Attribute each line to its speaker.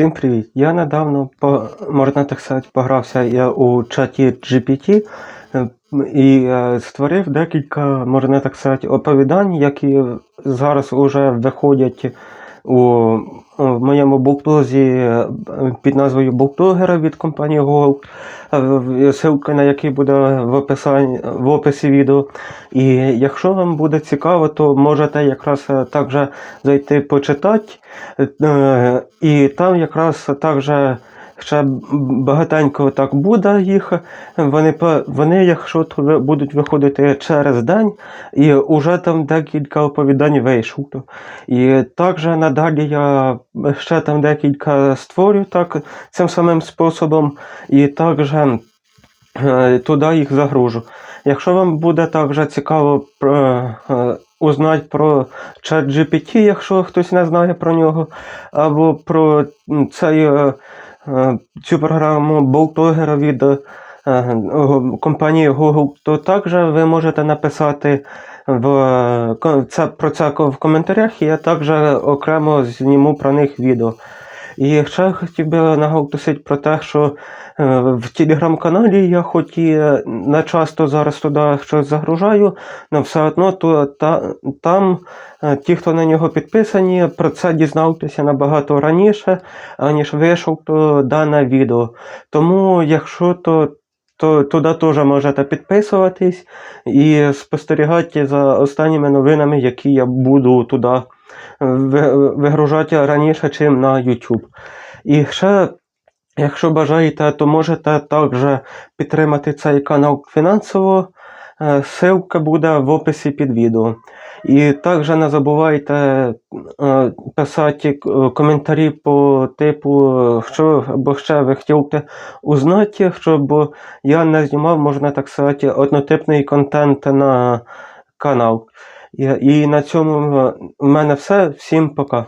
Speaker 1: Всім привіт! Я недавно, можна так сказати, погрався я у чаті GPT е, і е, створив декілька, можна так сказати, оповідань, які зараз вже виходять у, в моєму блогблозі е, під назвою Блогера від компанії Google, е, ссылка на який буде в, описанні, в описі відео. І якщо вам буде цікаво, то можете якраз е, також зайти почитати. І там якраз також ще багатенько так буде їх. Вони, вони якщо будуть виходити через день, і вже там декілька оповідань вийшло. І також надалі я ще там декілька створю так цим самим способом, і також е, туди їх загружу. Якщо вам буде також цікаво е, узнати про чат GPT, якщо хтось не знає про нього, або про цей, е, е, цю програму Болтогера від е, компанії Google, то також ви можете написати в, е, про це в коментарях, я також окремо зніму про них відео. І ще хотів би наголосити про те, що е, в телеграм-каналі я хоч і е, не часто зараз туди щось загружаю, але все одно то, та, там е, ті, хто на нього підписані, про це дізнався набагато раніше, аніж вийшов то дане відео. Тому, якщо то. То туди теж можете підписуватись і спостерігати за останніми новинами, які я буду туди вигружати раніше, ніж на YouTube. І ще, якщо бажаєте, то можете також підтримати цей канал фінансово. Е, Ссылка буде в описі під відео. І також не забувайте е, писати е, коментарі по типу, що або ще ви хотіли узнати, щоб я не знімав, можна так сказати, однотипний контент на канал. І, і на цьому в мене все. Всім пока.